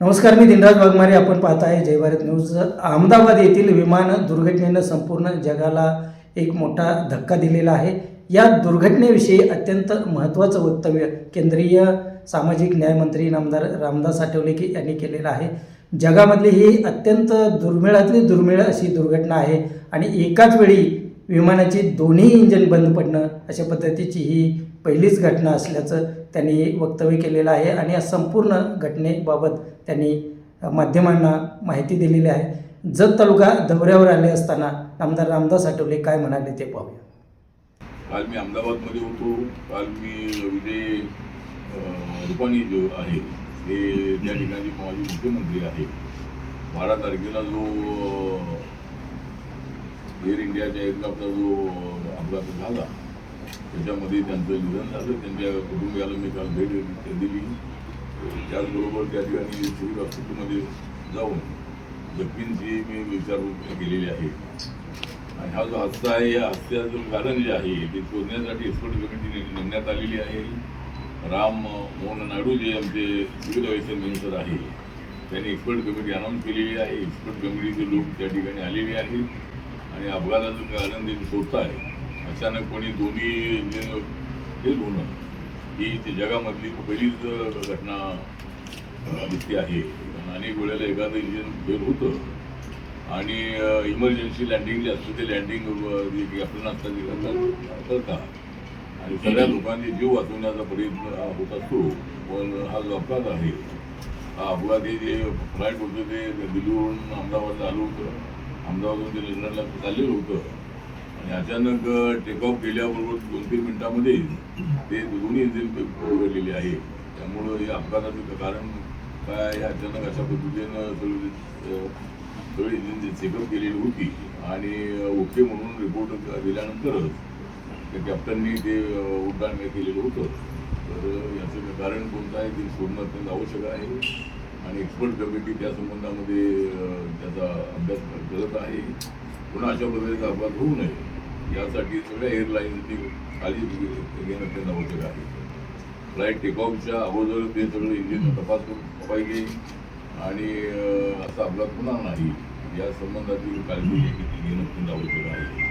नमस्कार मी दिनराज वाघमारे. आपण पाहत आहे जय भारत न्यूज. अहमदाबाद येथील विमान दुर्घटनेनं संपूर्ण जगाला एक मोठा धक्का दिलेला आहे. या दुर्घटनेविषयी अत्यंत महत्त्वाचं वक्तव्य केंद्रीय सामाजिक न्यायमंत्री नामदार रामदास आठवले यांनी केलेलं आहे. जगामधली ही अत्यंत दुर्मिळातली दुर्मिळ अशी दुर्घटना आहे आणि एकाच वेळी विमानाची दोन्ही इंजन बंद पडणं अशा पद्धतीची ही पहिलीच घटना असल्याचं त्यांनी वक्तव्य केलेलं आहे आणि या संपूर्ण घटनेबाबत त्यांनी माध्यमांना माहिती दिलेली आहे. जत तालुका दौऱ्यावर आले असताना आमदार रामदास आठवले काय म्हणाले ते पाहूया. काल मी अहमदाबादमध्ये होतो. काल मी विजय रुपाणी जो आहे ते त्या ठिकाणी माजी मुख्यमंत्री आहे. बारा तारखेला जो एअर इंडियाच्या एअरक्राफ्टचा जो अपघात झाला त्याच्यामध्ये त्यांचं निधन झालं. त्यांच्या कुटुंबियाला मी काल भेट दिली त्याचबरोबर त्या ठिकाणी सिव्हिल हॉस्पिटलमध्ये जाऊन जखमींची मी विचारपूस केलेली आहे. आणि हा जो हादसा आहे या हास्याचं कारण जे आहे ते शोधण्यासाठी एक्सपर्ट कमिटी नेमण्यात आलेली आहे. राम मोहन नायडू जे आमचे सिव्हिल एव्हिएशन मिनिस्टर आहे त्यांनी एक्सपर्ट कमिटी अनाऊन्स केलेली आहे. एक्सपर्ट कमिटीचे लोक त्या ठिकाणी आलेले आहेत. आणि अपघाताचं कारण ते शोधत आहे अचानकपणे दोन्ही इंजिन फेल होणं ही ते जगामधली पहिलीच घटना दिसते आहे. अनेक वेळेला एखादं इंजिन फेल होतं. आणि इमर्जन्सी लँडिंग जे असतं ते लँडिंग जे कॅप्टन असतात ते करतात करतात. आणि सगळ्या लोकांचे जीव वाचवण्याचा प्रयत्न हा होत असतो. पण हा जो अपघात आहे हा अपघात हे जे फ्लाईट होतं ते दिल्लीवरून अहमदाबादला आलं होतं. अहमदाबादवरून ते लंडनला चाललेलं होतं. आणि अचानक टेक ऑफ केल्याबरोबर दोन तीन मिनिटामध्ये ते दोन्ही इंजिन उघडलेले आहे. त्यामुळं या अपघाताचं कारण काय हे अचानक अशा पद्धतीनं सगळी अं, सगळी इंजिन चेकअप केलेली होती आणि ओके म्हणून रिपोर्ट दिल्यानंतरच त्या कॅप्टननी ते उड्डाण केलेलं होतं. तर याचं कारण कोणतं आहे ते शोधणं अत्यंत आवश्यक आहे आणि एक्सपर्ट कमिटी त्या संबंधामध्ये त्याचा अभ्यास करत आहे. पुन्हा अशा पद्धतीचा अपघात होऊ नये. यासाठी सगळ्या एअरलाईन्सनी काळजी घेणं अत्यंत आवश्यक आहे फ्लाईट टेकऑफच्या अगोदर ते सगळं इंजिन तपासून पाहिजे आणि असा अपघात होणार नाही. या संबंधातील काळजी घेणं अत्यंत आवश्यक आहे